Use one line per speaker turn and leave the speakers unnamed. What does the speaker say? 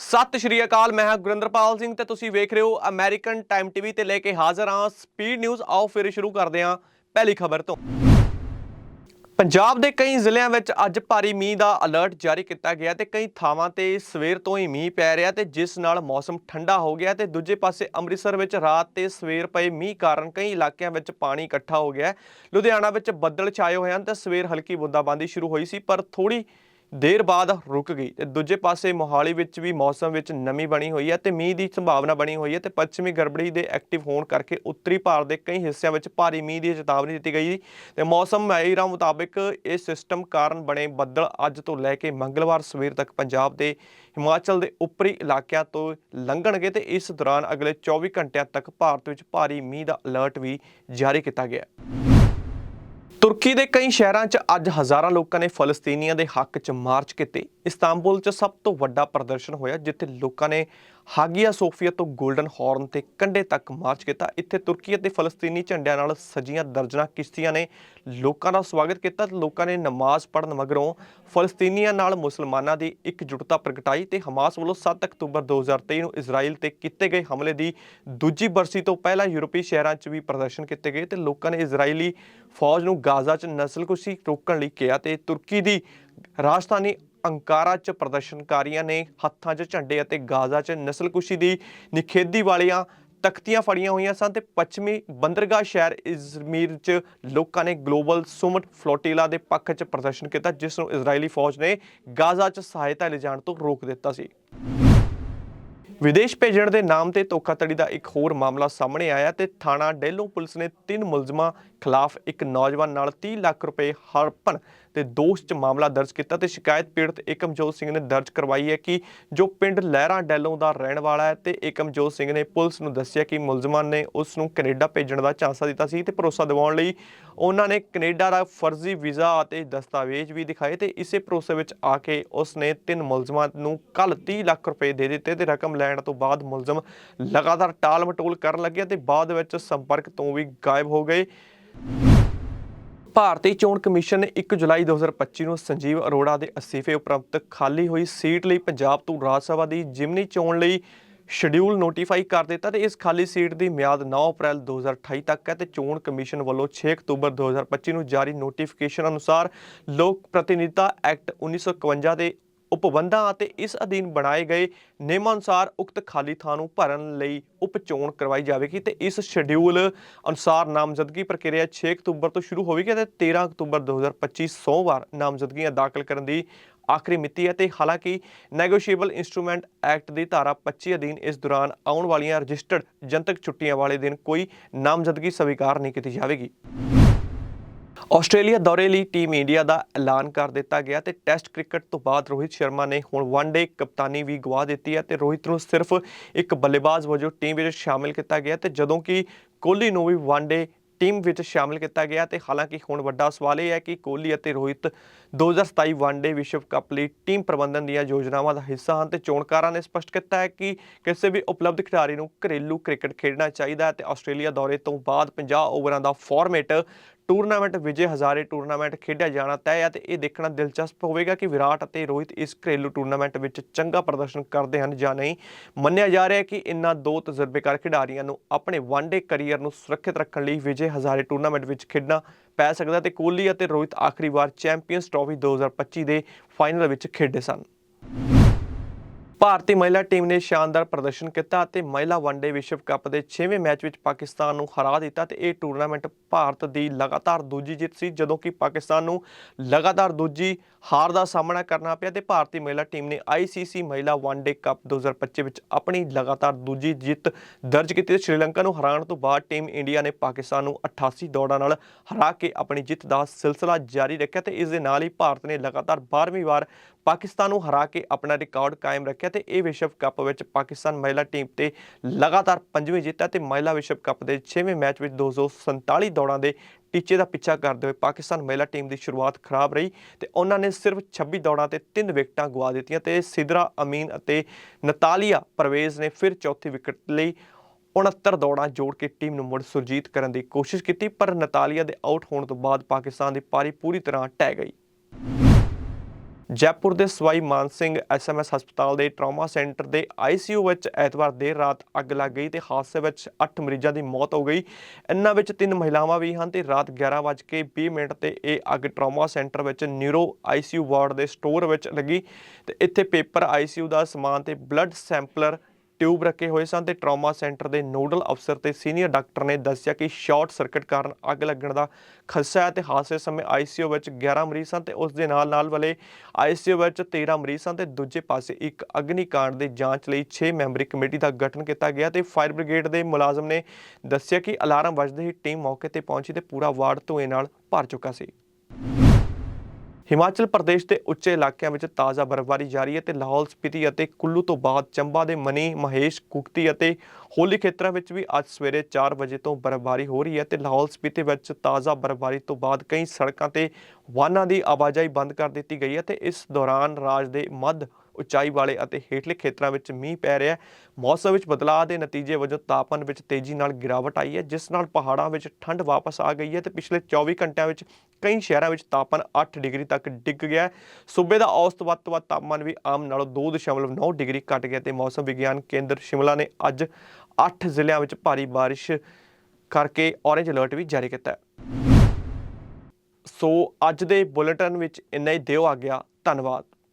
ਸਤਿ ਸ਼੍ਰੀ ਅਕਾਲ, ਮੈਂ ਹਾਂ ਗੁਰਿੰਦਰਪਾਲ ਸਿੰਘ ਤੇ ਤੁਸੀਂ ਵੇਖ ਰਹੇ ਹੋ ਅਮਰੀਕਨ ਟਾਈਮ ਟੀਵੀ ਤੇ ਲੈ ਕੇ ਹਾਜ਼ਰ ਹਾਂ ਸਪੀਡ ਨਿਊਜ਼ ਆਓ ਫਿਰ ਸ਼ੁਰੂ ਕਰਦੇ ਹਾਂ ਪਹਿਲੀ ਖਬਰ ਤੋਂ। ਪੰਜਾਬ ਦੇ ਕਈ ਜ਼ਿਲ੍ਹਿਆਂ ਵਿੱਚ ਅੱਜ ਭਾਰੀ ਮੀਂਹ ਦਾ ਅਲਰਟ ਜਾਰੀ ਕੀਤਾ ਗਿਆ ਤੇ ਕਈ ਥਾਵਾਂ ਤੇ ਸਵੇਰ ਤੋਂ ਹੀ ਮੀਂਹ ਪੈ ਰਿਹਾ ਤੇ ਜਿਸ ਨਾਲ ਮੌਸਮ ਠੰਡਾ ਹੋ ਗਿਆ ਤੇ ਦੂਜੇ ਪਾਸੇ ਅੰਮ੍ਰਿਤਸਰ ਵਿੱਚ ਰਾਤ ਤੇ ਸਵੇਰ ਪਏ ਮੀਂਹ ਕਾਰਨ ਕਈ ਇਲਾਕਿਆਂ ਵਿੱਚ ਪਾਣੀ ਇਕੱਠਾ ਹੋ ਗਿਆ। ਲੁਧਿਆਣਾ ਵਿੱਚ ਬੱਦਲ ਛਾਏ ਹੋਏ ਹਨ ਤੇ ਸਵੇਰ ਹਲਕੀ ਬੂੰਦਾਬਾਂਦੀ ਸ਼ੁਰੂ ਹੋਈ ਸੀ, ਪਰ ਥੋੜੀ ਦੇਰ ਬਾਅਦ ਰੁਕ ਗਈ ਤੇ ਦੂਜੇ ਪਾਸੇ ਮੋਹਾਲੀ ਵਿੱਚ ਵੀ ਮੌਸਮ ਵਿੱਚ ਨਮੀ ਬਣੀ ਹੋਈ ਹੈ ਤੇ ਮੀਂਹ ਦੀ ਸੰਭਾਵਨਾ ਬਣੀ ਹੋਈ ਹੈ ਤੇ ਪੱਛਮੀ ਗੜਬੜੀ ਦੇ ਐਕਟਿਵ ਹੋਣ ਕਰਕੇ ਉੱਤਰੀ ਭਾਰਤ ਦੇ ਕਈ ਹਿੱਸਿਆਂ ਵਿੱਚ ਭਾਰੀ ਮੀਂਹ ਦੀ ਚੇਤਾਵਨੀ ਦਿੱਤੀ ਗਈ ਤੇ ਮੌਸਮ ਮਾਹਿਰਾਂ ਮੁਤਾਬਕ ਇਹ ਸਿਸਟਮ ਕਾਰਨ ਬਣੇ ਬੱਦਲ ਅੱਜ ਤੋਂ ਲੈ ਕੇ ਮੰਗਲਵਾਰ ਸਵੇਰ ਤੱਕ ਪੰਜਾਬ ਦੇ ਹਿਮਾਚਲ ਦੇ ਉੱਪਰੀ ਇਲਾਕਿਆਂ ਤੋਂ ਲੰਘਣਗੇ ਤੇ ਇਸ ਦੌਰਾਨ ਅਗਲੇ 24 ਘੰਟਿਆਂ ਤੱਕ ਭਾਰਤ ਵਿੱਚ ਭਾਰੀ ਮੀਂਹ ਦਾ ਅਲਰਟ ਵੀ ਜਾਰੀ ਕੀਤਾ ਗਿਆ ਹੈ। ਤੁਰਕੀ ਦੇ ਕਈ ਸ਼ਹਿਰਾਂ 'ਚ ਅੱਜ ਹਜ਼ਾਰਾਂ ਲੋਕਾਂ ਨੇ ਫਲਸਤੀਨੀਆਂ ਦੇ ਹੱਕ 'ਚ ਮਾਰਚ ਕੀਤੇ। ਇਸਤਾਂਬੁਲ 'ਚ ਸਭ ਤੋਂ ਵੱਡਾ ਪ੍ਰਦਰਸ਼ਨ ਹੋਇਆ, ਜਿੱਥੇ ਲੋਕਾਂ ਨੇ ਹਾਗੀਆ ਸੋਫੀਆ ਤੋਂ 골ਡਨ ਹਾਰਨ ਤੇ ਕੰਢੇ ਤੱਕ ਮਾਰਚ ਕੀਤਾ। ਇੱਥੇ ਤੁਰਕੀ ਅਤੇ ਫਲਸਤੀਨੀ ਝੰਡਿਆਂ ਨਾਲ ਸਜੀਆਂ ਦਰਜਨਾਂ ਕਿਸ਼ਤੀਆਂ ਨੇ ਲੋਕਾਂ ਦਾ ਸਵਾਗਤ ਕੀਤਾ ਤੇ ਲੋਕਾਂ ਨੇ ਨਮਾਜ਼ ਪੜ੍ਹਨ ਮਗਰੋਂ ਫਲਸਤੀਨੀਆਂ ਨਾਲ ਮੁਸਲਮਾਨਾਂ ਦੀ ਇਕਜੁੱਟਤਾ ਪ੍ਰਗਟਾਈ ਤੇ ਹਮਾਸ ਵੱਲੋਂ 7 ਅਕਤੂਬਰ 2023 ਨੂੰ ਇਜ਼ਰਾਈਲ ਤੇ ਕੀਤੇ ਗਏ ਹਮਲੇ ਦੀ ਦੂਜੀ ਬਰਸੀ ਤੋਂ ਪਹਿਲਾਂ ਯੂਰਪੀ ਸ਼ਹਿਰਾਂ 'ਚ ਵੀ ਪ੍ਰਦਰਸ਼ਨ ਕੀਤੇ ਗਏ ਤੇ ਲੋਕਾਂ ਨੇ ਇਜ਼ਰਾਈਲੀ ਫੌਜ ਨੂੰ ਗਾਜ਼ਾ 'ਚ ਨਸਲਕੁਸ਼ੀ ਰੋਕਣ ਲਈ ਕਿਹਾ ਤੇ ਤੁਰਕੀ ਦੀ ਰਾਜਧਾਨੀ ਅੰਕਾਰਾ 'ਚ ਪ੍ਰਦਰਸ਼ਨਕਾਰੀਆਂ ਨੇ ਹੱਥਾਂ 'ਚ ਝੰਡੇ ਅਤੇ ਗਾਜ਼ਾ 'ਚ ਨਸਲਕੁਸ਼ੀ ਦੀ ਨਿਖੇਧੀ ਵਾਲੀਆਂ ਤਖਤੀਆਂ ਫੜੀਆਂ ਹੋਈਆਂ ਸਨ ਤੇ ਪੱਛਮੀ ਬੰਦਰਗਾਹ ਸ਼ਹਿਰ ਇਜ਼ਮੀਰ 'ਚ ਲੋਕਾਂ ਨੇ ਗਲੋਬਲ ਸੁਮਟ ਫਲੋਟੀਲਾ ਦੇ ਪੱਖ 'ਚ ਪ੍ਰਦਰਸ਼ਨ ਕੀਤਾ, ਜਿਸ ਨੂੰ ਇਜ਼ਰਾਈਲੀ ਫੌਜ ਨੇ ਗਾਜ਼ਾ 'ਚ ਸਹਾਇਤਾ ਲਿਜਾਣ ਤੋਂ ਰੋਕ ਦਿੱਤਾ ਸੀ। ਵਿਦੇਸ਼ ਭੇਜਣ ਦੇ ਨਾਮ ਤੇ ਧੋਖਾਧੜੀ ਦਾ ਇੱਕ ਹੋਰ ਮਾਮਲਾ ਸਾਹਮਣੇ ਆਇਆ ਤੇ ਥਾਣਾ ਡੇਲੋਂ ਪੁਲਿਸ ਨੇ ਤਿੰਨ ਮੁਲਜ਼ਮਾਂ ਖਿਲਾਫ ਇੱਕ ਨੌਜਵਾਨ ਨਾਲ 30 ਲੱਖ ਰੁਪਏ ਹੜਪਣ ਤੇ ਦੋਸ਼ 'ਚ ਮਾਮਲਾ ਦਰਜ ਕੀਤਾ ਤੇ ਸ਼ਿਕਾਇਤ ਪੀੜਤ ਏਕਮਜੋਤ ਸਿੰਘ ਨੇ ਦਰਜ ਕਰਵਾਈ ਹੈ ਕਿ ਜੋ ਪਿੰਡ ਲਹਿਰਾ ਡੈਲੋਂ ਦਾ ਰਹਿਣ ਵਾਲਾ ਹੈ ਤੇ ਏਕਮਜੋਤ ਸਿੰਘ ਨੇ ਪੁਲਿਸ ਨੂੰ ਦੱਸਿਆ ਕਿ ਮੁਲਜ਼ਮਾਂ ਨੇ ਉਸ ਨੂੰ ਕੈਨੇਡਾ ਭੇਜਣ ਦਾ ਝਾਂਸਾ ਦਿੱਤਾ ਸੀ ਤੇ ਭਰੋਸਾ ਦਿਵਾਉਣ ਲਈ ਉਹਨਾਂ ਨੇ ਕੈਨੇਡਾ ਦਾ ਫਰਜ਼ੀ ਵੀਜ਼ਾ ਅਤੇ ਦਸਤਾਵੇਜ਼ ਵੀ ਦਿਖਾਏ ਤੇ ਇਸੇ ਭਰੋਸੇ ਵਿੱਚ ਆ ਕੇ ਉਸ ਨੇ ਤਿੰਨ ਮੁਲਜ਼ਮਾਂ ਨੂੰ ਕੱਲ 30 ਲੱਖ ਰੁਪਏ ਦੇ ਦਿੱਤੇ ਤੇ ਰਕਮ ਲੈਣ ਤੋਂ ਬਾਅਦ ਮੁਲਜ਼ਮ ਲਗਾਤਾਰ ਟਾਲ ਮਟੋਲ ਕਰਨ ਲੱਗੇ ਤੇ ਬਾਅਦ ਵਿੱਚ ਸੰਪਰਕ ਤੋਂ ਵੀ ਗਾਇਬ ਹੋ ਗਏ। ਭਾਰਤੀ ਚੋਣ ਕਮਿਸ਼ਨ ਨੇ 1 ਜੁਲਾਈ 2025 ਨੂੰ ਸੰਜੀਵ ਅਰੋੜਾ ਦੇ ਅਸਤੀਫੇ ਉਪਰੰਤ ਖਾਲੀ ਹੋਈ ਸੀਟ ਲਈ ਪੰਜਾਬ ਤੋਂ ਰਾਜ ਸਭਾ ਦੀ ਜਿਮਨੀ ਚੋਣ ਲਈ ਸ਼ਡਿਊਲ ਨੋਟੀਫਾਈ ਕਰ ਦਿੱਤਾ ਤੇ ਇਸ ਖਾਲੀ ਸੀਟ ਦੀ ਮਿਆਦ 9 ਅਪ੍ਰੈਲ 2028 ਤੱਕ ਹੈ ਤੇ ਚੋਣ ਕਮਿਸ਼ਨ ਵੱਲੋਂ 6 ਅਕਤੂਬਰ 2025 ਨੂੰ ਜਾਰੀ ਨੋਟੀਫਿਕੇਸ਼ਨ ਅਨੁਸਾਰ ਲੋਕ ਪ੍ਰਤੀਨਿਧਤਾ ਐਕਟ 1951 ਦੇ ਉਪਬੰਧਾਂ ਅਤੇ ਇਸ ਅਧੀਨ ਬਣਾਏ ਗਏ ਨਿਯਮਾਂ ਅਨੁਸਾਰ ਉਕਤ ਖਾਲੀ ਥਾਂ ਨੂੰ ਭਰਨ ਲਈ ਉਪ ਚੋਣ ਕਰਵਾਈ ਜਾਵੇਗੀ ਤੇ ਇਸ ਸ਼ਡਿਊਲ ਅਨੁਸਾਰ ਨਾਮਜ਼ਦਗੀ ਪ੍ਰਕਿਰਿਆ 6 ਅਕਤੂਬਰ ਤੋਂ ਸ਼ੁਰੂ ਹੋਵੇਗੀ ਅਤੇ 13 ਅਕਤੂਬਰ 2025 ਸੋਮਵਾਰ ਨਾਮਜ਼ਦਗੀਆਂ ਦਾਖਲ ਕਰਨ ਦੀ ਆਖਰੀ ਮਿਤੀ ਹੈ ਤੇ ਹਾਲਾਂਕਿ ਨੈਗੋਸ਼ੀਏਬਲ ਇਨਸਟਰੂਮੈਂਟ ਐਕਟ ਦੀ ਧਾਰਾ 25 ਅਧੀਨ ਇਸ ਦੌਰਾਨ ਆਉਣ ਵਾਲੀਆਂ ਰਜਿਸਟਰਡ ਜਨਤਕ ਛੁੱਟੀਆਂ ਵਾਲੇ ਦਿਨ ਕੋਈ ਨਾਮਜ਼ਦਗੀ ਸਵੀਕਾਰ ਨਹੀਂ ਕੀਤੀ ਜਾਵੇਗੀ। ਆਸਟ੍ਰੇਲੀਆ ਦੌਰੇ ਲਈ ਟੀਮ ਇੰਡੀਆ ਦਾ ਐਲਾਨ ਕਰ ਦਿੱਤਾ ਗਿਆ ਤੇ ਟੈਸਟ ਕ੍ਰਿਕਟ ਤੋਂ ਬਾਅਦ ਰੋਹਿਤ ਸ਼ਰਮਾ ਨੇ ਹੁਣ ਵਨਡੇ ਕਪਤਾਨੀ ਵੀ ਗਵਾ ਦਿੱਤੀ ਹੈ ਤੇ ਰੋਹਿਤ ਨੂੰ ਸਿਰਫ ਇੱਕ ਬੱਲੇਬਾਜ਼ ਵਜੋਂ ਟੀਮ ਵਿੱਚ ਸ਼ਾਮਿਲ ਕੀਤਾ ਗਿਆ ਤੇ ਜਦੋਂ ਕਿ ਕੋਹਲੀ ਨੂੰ ਵੀ ਵਨਡੇ ਟੀਮ ਵਿੱਚ ਸ਼ਾਮਿਲ ਕੀਤਾ ਗਿਆ ਤੇ ਹਾਲਾਂਕਿ ਹੁਣ ਵੱਡਾ ਸਵਾਲ ਇਹ ਹੈ ਕਿ ਕੋਹਲੀ ਅਤੇ ਰੋਹਿਤ 2027 ਵਨਡੇ ਵਿਸ਼ਵ ਕੱਪ ਲਈ ਟੀਮ ਪ੍ਰਬੰਧਨ ਦੀਆਂ ਯੋਜਨਾਵਾਂ ਦਾ ਹਿੱਸਾ ਹਨ ਤੇ ਚੋਣਕਾਰਾਂ ਨੇ ਸਪਸ਼ਟ ਕੀਤਾ ਹੈ ਕਿ ਕਿਸੇ ਵੀ ਉਪਲਬਧ ਖਿਡਾਰੀ ਨੂੰ ਘਰੇਲੂ ਕ੍ਰਿਕਟ ਖੇਡਣਾ ਚਾਹੀਦਾ ਹੈ ਤੇ ਆਸਟ੍ਰੇਲੀਆ ਦੌਰੇ ਤੋਂ ਬਾਅਦ 50 ਓਵਰਾਂ ਦਾ format tournament, Vijay Hazare tournament ਖੇਡਿਆ ਜਾਣਾ ਤੈਅ ਹੈ ਤੇ ਇਹ ਦੇਖਣਾ ਦਿਲਚਸਪ ਹੋਵੇਗਾ ਕਿ ਵਿਰਾਟ ਅਤੇ ਰੋਹਿਤ ਇਸ ਘਰੇਲੂ ਟੂਰਨਾਮੈਂਟ ਵਿੱਚ ਚੰਗਾ ਪ੍ਰਦਰਸ਼ਨ ਕਰਦੇ ਹਨ ਜਾਂ ਨਹੀਂ। ਮੰਨਿਆ ਜਾ ਰਿਹਾ ਹੈ ਕਿ ਇਨ੍ਹਾਂ ਦੋ ਤਜਰਬੇਕਾਰ ਖਿਡਾਰੀਆਂ ਨੂੰ ਆਪਣੇ ਵਨਡੇ ਕੈਰੀਅਰ ਨੂੰ ਸੁਰੱਖਿਅਤ ਰੱਖਣ ਲਈ ਵਿਜੇ ਹਜ਼ਾਰੇ ਟੂਰਨਾਮੈਂਟ ਵਿੱਚ ਖੇਡਣਾ ਪੈ ਸਕਦਾ ਤੇ ਕੋਹਲੀ ਅਤੇ ਰੋਹਿਤ ਆਖਰੀ ਵਾਰ ਚੈਂਪੀਅਨਸ ਟਰਾਫੀ 2025 ਦੇ ਫਾਈਨਲ ਵਿੱਚ ਖੇਡੇ ਸਨ। ਭਾਰਤੀ ਮਹਿਲਾ ਟੀਮ ਨੇ ਸ਼ਾਨਦਾਰ ਪ੍ਰਦਰਸ਼ਨ ਕੀਤਾ ਅਤੇ ਮਹਿਲਾ ਵਨਡੇ ਵਿਸ਼ਵ ਕੱਪ ਦੇ 6ਵੇਂ ਮੈਚ ਵਿੱਚ ਪਾਕਿਸਤਾਨ ਨੂੰ ਹਰਾ ਦਿੱਤਾ ਤੇ ਇਹ ਟੂਰਨਾਮੈਂਟ ਭਾਰਤ ਦੀ ਲਗਾਤਾਰ ਦੂਜੀ ਜਿੱਤ ਸੀ, ਜਦੋਂ ਕਿ ਪਾਕਿਸਤਾਨ ਨੂੰ ਲਗਾਤਾਰ ਦੂਜੀ ਹਾਰ ਦਾ ਸਾਹਮਣਾ ਕਰਨਾ ਪਿਆ ਤੇ ਭਾਰਤੀ ਮਹਿਲਾ ਟੀਮ ਨੇ ICC ਮਹਿਲਾ ਵਨਡੇ ਕੱਪ 2025 ਵਿੱਚ ਆਪਣੀ ਲਗਾਤਾਰ ਦੂਜੀ ਜਿੱਤ ਦਰਜ ਕੀਤੀ ਤੇ ਸ਼੍ਰੀਲੰਕਾ ਨੂੰ ਹਰਾਉਣ ਤੋਂ ਬਾਅਦ ਟੀਮ ਇੰਡੀਆ ਨੇ ਪਾਕਿਸਤਾਨ ਨੂੰ 88 ਦੌੜਾਂ ਨਾਲ ਹਰਾ ਕੇ ਆਪਣੀ ਜਿੱਤ ਦਾ ਸਿਲਸਿਲਾ ਜਾਰੀ ਰੱਖਿਆ ਤੇ ਇਸ ਦੇ ਨਾਲ ਹੀ ਭਾਰਤ ਨੇ ਲਗਾਤਾਰ 12ਵੀਂ ਵਾਰ ਪਾਕਿਸਤਾਨ ਨੂੰ ਹਰਾ ਕੇ ਆਪਣਾ ਰਿਕਾਰਡ ਕਾਇਮ ਰੱਖਿਆ ਤੇ ਇਹ ਵਿਸ਼ਵ ਕੱਪ ਵਿੱਚ ਪਾਕਿਸਤਾਨ ਮਹਿਲਾ ਟੀਮ ਤੇ ਲਗਾਤਾਰ ਪੰਜਵੀਂ ਜਿੱਤ ਹੈ ਤੇ ਮਹਿਲਾ ਵਿਸ਼ਵ ਕੱਪ ਦੇ 6ਵੇਂ ਮੈਚ ਵਿੱਚ 247 ਦੌੜਾਂ ਦੇ ਟੀਚੇ ਦਾ ਪਿੱਛਾ ਕਰਦੇ ਹੋਏ ਪਾਕਿਸਤਾਨ ਮਹਿਲਾ ਟੀਮ ਦੀ ਸ਼ੁਰੂਆਤ ਖਰਾਬ ਰਹੀ ਤੇ ਉਹਨਾਂ ਨੇ ਸਿਰਫ 26 ਦੌੜਾਂ ਤੇ 3 ਵਿਕਟਾਂ ਗਵਾ ਦਿੱਤੀਆਂ ਤੇ ਸਿਦਰਾ, ਅਮੀਨ ਅਤੇ ਨਤਾਲੀਆ ਪਰਵੇਜ਼ ਨੇ ਫਿਰ ਚੌਥੀ ਵਿਕਟ ਲਈ 69 ਦੌੜਾਂ ਜੋੜ ਕੇ ਟੀਮ ਨੂੰ ਮੁੜ ਸੁਰਜੀਤ ਕਰਨ ਦੀ ਕੋਸ਼ਿਸ਼ ਕੀਤੀ, ਪਰ ਨਤਾਲੀਆ ਦੇ ਆਊਟ ਹੋਣ ਤੋਂ ਬਾਅਦ ਪਾਕਿਸਤਾਨ ਦੀ ਪਾਰੀ ਪੂਰੀ ਤਰ੍ਹਾਂ ਟਹਿ ਗਈ। ਜੈਪੁਰ ਦੇ ਸਵਾਈ ਮਾਨ ਸਿੰਘ ਐਸਐਮਐਸ ਹਸਪਤਾਲ ਦੇ ਟਰਾਮਾ ਸੈਂਟਰ ਦੇ ਆਈਸੀਯੂ ਵਿੱਚ ਐਤਵਾਰ ਦੇਰ ਰਾਤ ਅੱਗ ਲੱਗ ਗਈ ਤੇ ਹਾਦਸੇ ਵਿੱਚ 8 ਮਰੀਜ਼ਾਂ ਦੀ ਮੌਤ ਹੋ ਗਈ। ਇਨ੍ਹਾਂ ਵਿੱਚ ਤਿੰਨ ਮਹਿਲਾਵਾਂ ਵੀ ਹਨ ਤੇ ਰਾਤ 11:20 ਮਿੰਟ ਤੇ ਇਹ ਅੱਗ ਟਰਾਮਾ ਸੈਂਟਰ ਵਿੱਚ ਨਿਊਰੋ ਆਈਸੀਯੂ ਵਾਰਡ ਦੇ ਸਟੋਰ ਵਿੱਚ ਲੱਗੀ ਤੇ ਇੱਥੇ ਪੇਪਰ ਆਈਸੀਯੂ ਦਾ ਸਮਾਨ ਤੇ ਬਲੱਡ ਸੈਂਪਲਰ ਟਿਊਬ ਰੱਖੇ ਹੋਏ ਸਨ ਤੇ ਟਰਾਮਾ ਸੈਂਟਰ ਦੇ ਨੋਡਲ ਅਫਸਰ ਤੇ ਸੀਨੀਅਰ ਡਾਕਟਰ ਨੇ ਦੱਸਿਆ ਕਿ ਸ਼ਾਰਟ ਸਰਕਟ ਕਾਰਨ ਅੱਗ ਲੱਗਣ ਦਾ ਖਦਸ਼ਾ ਹੈ ਤੇ ਹਾਦਸੇ ਸਮੇਂ ਆਈਸੀਯੂ ਵਿੱਚ 11 ਮਰੀਜ਼ ਸਨ ਤੇ ਉਸ ਦੇ ਨਾਲ ਨਾਲ ਵਾਲੇ ਆਈਸੀਯੂ ਵਿੱਚ 13 ਮਰੀਜ਼ ਸਨ ਤੇ ਦੂਜੇ ਪਾਸੇ ਇੱਕ ਅਗਨੀਕਾਂਡ ਦੀ ਜਾਂਚ ਲਈ 6 ਮੈਂਬਰੀ ਕਮੇਟੀ ਦਾ ਗਠਨ ਕੀਤਾ ਗਿਆ ਤੇ ਫਾਇਰ ਬ੍ਰਿਗੇਡ ਦੇ ਮੁਲਾਜ਼ਮ ਨੇ ਦੱਸਿਆ ਕਿ ਅਲਾਰਮ ਵੱਜਦੇ ਹੀ ਟੀਮ ਮੌਕੇ ਤੇ ਪਹੁੰਚੀ ਤੇ ਪੂਰਾ ਵਾਰਡ ਧੂਏ ਨਾਲ ਭਰ ਚੁੱਕਾ ਸੀ। ਹਿਮਾਚਲ ਪ੍ਰਦੇਸ਼ ਦੇ ਉੱਚੇ ਇਲਾਕਿਆਂ ਵਿੱਚ ਤਾਜ਼ਾ ਬਰਫ਼ਬਾਰੀ ਜਾਰੀ ਹੈ ਤੇ ਲਾਹੌਲ ਸਪੀਤੀ ਅਤੇ ਕੁੱਲੂ ਤੋਂ ਬਾਅਦ ਚੰਬਾ ਦੇ ਮਨੀ, ਮਹੇਸ਼, ਕੁਕਤੀ ਅਤੇ ਹੋਲੀ ਖੇਤਰਾਂ ਵਿੱਚ ਵੀ ਅੱਜ ਸਵੇਰੇ 4 ਵਜੇ ਤੋਂ ਬਰਫ਼ਬਾਰੀ ਹੋ ਰਹੀ ਹੈ ਤੇ ਲਾਹੌਲ ਸਪੀਤੀ ਵਿੱਚ ਤਾਜ਼ਾ ਬਰਫ਼ਬਾਰੀ ਤੋਂ ਬਾਅਦ ਕਈ ਸੜਕਾਂ ਤੇ ਵਾਹਨਾਂ ਦੀ ਆਵਾਜਾਈ ਬੰਦ ਕਰ ਦਿੱਤੀ ਗਈ ਹੈ ਤੇ ਇਸ ਦੌਰਾਨ ਰਾਜ ਦੇ ਮੱਧ ਉਚਾਈ ਵਾਲੇ ਅਤੇ ਹੇਠਲੇ ਖੇਤਰਾਂ ਵਿੱਚ ਮੀਂਹ ਪੈ ਰਿਹਾ ਹੈ। ਮੌਸਮ ਵਿੱਚ ਬਦਲਾਅ ਦੇ ਨਤੀਜੇ ਵਜੋਂ ਤਾਪਮਾਨ ਵਿੱਚ ਤੇਜ਼ੀ ਨਾਲ ਗਿਰਾਵਟ ਆਈ ਹੈ, ਜਿਸ ਨਾਲ ਪਹਾੜਾਂ ਵਿੱਚ ਠੰਡ ਵਾਪਸ ਆ ਗਈ ਹੈ ਤੇ ਪਿਛਲੇ 24 ਘੰਟਿਆਂ ਵਿੱਚ ਕਈ ਸ਼ਹਿਰਾਂ ਵਿੱਚ ਤਾਪਮਾਨ 8 ਡਿਗਰੀ ਤੱਕ ਡਿੱਗ ਗਿਆ ਹੈ। ਸੂਬੇ ਦਾ ਔਸਤ ਵੱਧ ਤੋਂ ਵੱਧ ਤਾਪਮਾਨ ਵੀ ਆਮ ਨਾਲੋਂ 2.9 ਡਿਗਰੀ ਘਟ ਗਿਆ ਤੇ ਮੌਸਮ ਵਿਗਿਆਨ ਕੇਂਦਰ ਸ਼ਿਮਲਾ ਨੇ ਅੱਜ 8 ਜ਼ਿਲ੍ਹਿਆਂ ਵਿੱਚ ਭਾਰੀ ਬਾਰਿਸ਼ ਕਰਕੇ ਔਰੇਂਜ ਅਲਰਟ ਵੀ ਜਾਰੀ ਕੀਤਾ ਹੈ। ਸੋ ਅੱਜ ਦੇ ਬੁਲੇਟਿਨ ਵਿੱਚ ਇੰਨਾ ਹੀ। ਦਿਓ ਆ ਗਿਆ। ਧੰਨਵਾਦ।